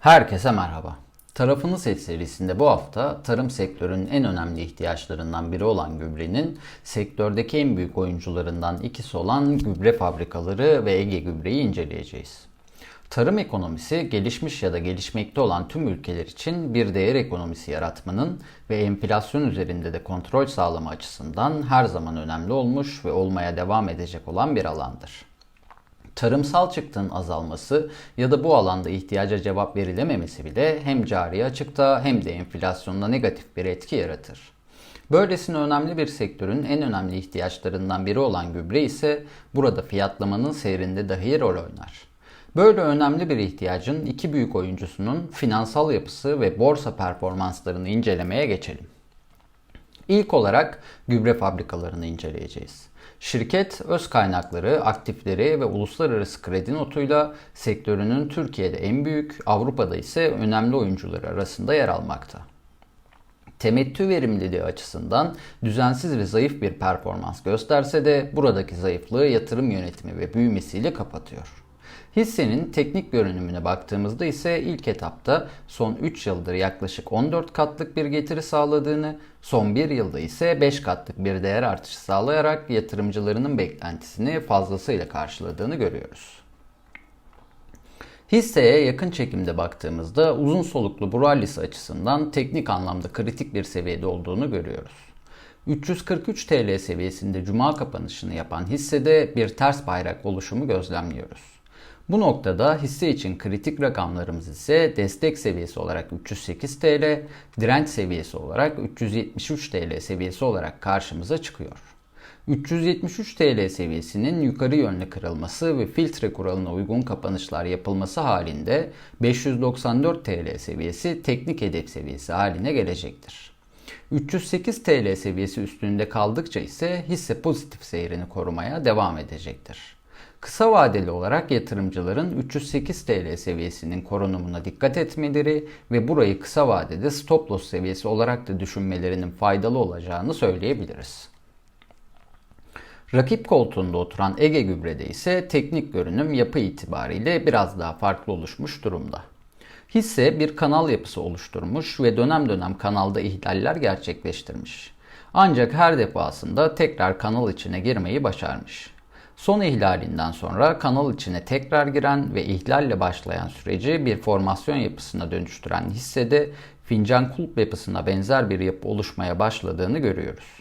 Herkese merhaba. Tarafını Seç serisinde bu hafta tarım sektörünün en önemli ihtiyaçlarından biri olan gübrenin sektördeki en büyük oyuncularından ikisi olan gübre fabrikaları ve Ege Gübre'yi inceleyeceğiz. Tarım ekonomisi gelişmiş ya da gelişmekte olan tüm ülkeler için bir değer ekonomisi yaratmanın ve enflasyon üzerinde de kontrol sağlama açısından her zaman önemli olmuş ve olmaya devam edecek olan bir alandır. Tarımsal çıktığın azalması ya da bu alanda ihtiyaca cevap verilememesi bile hem cari açıkta hem de enflasyonda negatif bir etki yaratır. Böylesine önemli bir sektörün en önemli ihtiyaçlarından biri olan gübre ise burada fiyatlamanın seyrinde dahi rol oynar. Böyle önemli bir ihtiyacın iki büyük oyuncusunun finansal yapısı ve borsa performanslarını incelemeye geçelim. İlk olarak gübre fabrikalarını inceleyeceğiz. Şirket öz kaynakları, aktifleri ve uluslararası kredi notuyla sektörünün Türkiye'de en büyük, Avrupa'da ise önemli oyuncuları arasında yer almakta. Temettü verimliliği açısından düzensiz ve zayıf bir performans gösterse de buradaki zayıflığı yatırım yönetimi ve büyümesiyle kapatıyor. Hissenin teknik görünümüne baktığımızda ise ilk etapta son 3 yıldır yaklaşık 14 katlık bir getiri sağladığını, son 1 yılda ise 5 katlık bir değer artışı sağlayarak yatırımcılarının beklentisini fazlasıyla karşıladığını görüyoruz. Hisseye yakın çekimde baktığımızda uzun soluklu bu rallisi açısından teknik anlamda kritik bir seviyede olduğunu görüyoruz. 343 TL seviyesinde cuma kapanışını yapan hissede bir ters bayrak oluşumu gözlemliyoruz. Bu noktada hisse için kritik rakamlarımız ise destek seviyesi olarak 308 TL, direnç seviyesi olarak 373 TL seviyesi olarak karşımıza çıkıyor. 373 TL seviyesinin yukarı yönlü kırılması ve filtre kuralına uygun kapanışlar yapılması halinde 594 TL seviyesi teknik hedef seviyesi haline gelecektir. 308 TL seviyesi üstünde kaldıkça ise hisse pozitif seyrini korumaya devam edecektir. Kısa vadeli olarak yatırımcıların 308 TL seviyesinin korunumuna dikkat etmeleri ve burayı kısa vadede stop loss seviyesi olarak da düşünmelerinin faydalı olacağını söyleyebiliriz. Rakip koltuğunda oturan Ege Gübre'de ise teknik görünüm yapı itibariyle biraz daha farklı oluşmuş durumda. Hisse bir kanal yapısı oluşturmuş ve dönem dönem kanalda ihlaller gerçekleştirmiş. Ancak her defasında tekrar kanal içine girmeyi başarmış. Son ihlalinden sonra kanal içine tekrar giren ve ihlalle başlayan süreci bir formasyon yapısına dönüştüren hissede fincan kulp yapısına benzer bir yapı oluşmaya başladığını görüyoruz.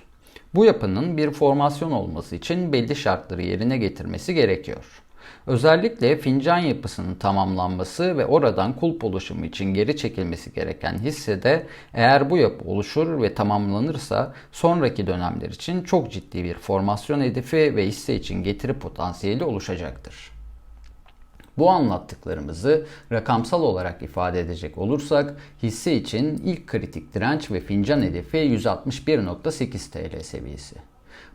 Bu yapının bir formasyon olması için belli şartları yerine getirmesi gerekiyor. Özellikle fincan yapısının tamamlanması ve oradan kulp oluşumu için geri çekilmesi gereken hissede eğer bu yapı oluşur ve tamamlanırsa sonraki dönemler için çok ciddi bir formasyon hedefi ve hisse için getiri potansiyeli oluşacaktır. Bu anlattıklarımızı rakamsal olarak ifade edecek olursak hisse için ilk kritik direnç ve fincan hedefi 161.8 TL seviyesi.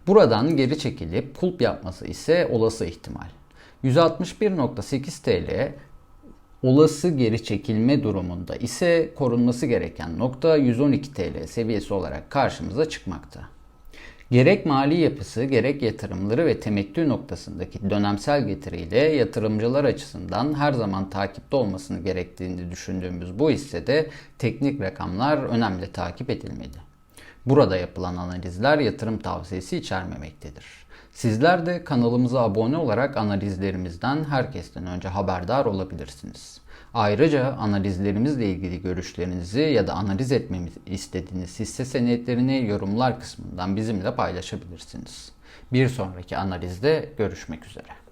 Buradan geri çekilip kulp yapması ise olası ihtimal. 161.8 TL olası geri çekilme durumunda ise korunması gereken nokta 112 TL seviyesi olarak karşımıza çıkmakta. Gerek mali yapısı, gerek yatırımları ve temettü noktasındaki dönemsel getiriyle yatırımcılar açısından her zaman takipte olmasını gerektiğini düşündüğümüz bu hissede teknik rakamlar önemli takip edilmeli. Burada yapılan analizler yatırım tavsiyesi içermemektedir. Sizler de kanalımıza abone olarak analizlerimizden herkesten önce haberdar olabilirsiniz. Ayrıca analizlerimizle ilgili görüşlerinizi ya da analiz etmemizi istediğiniz hisse senetlerini yorumlar kısmından bizimle paylaşabilirsiniz. Bir sonraki analizde görüşmek üzere.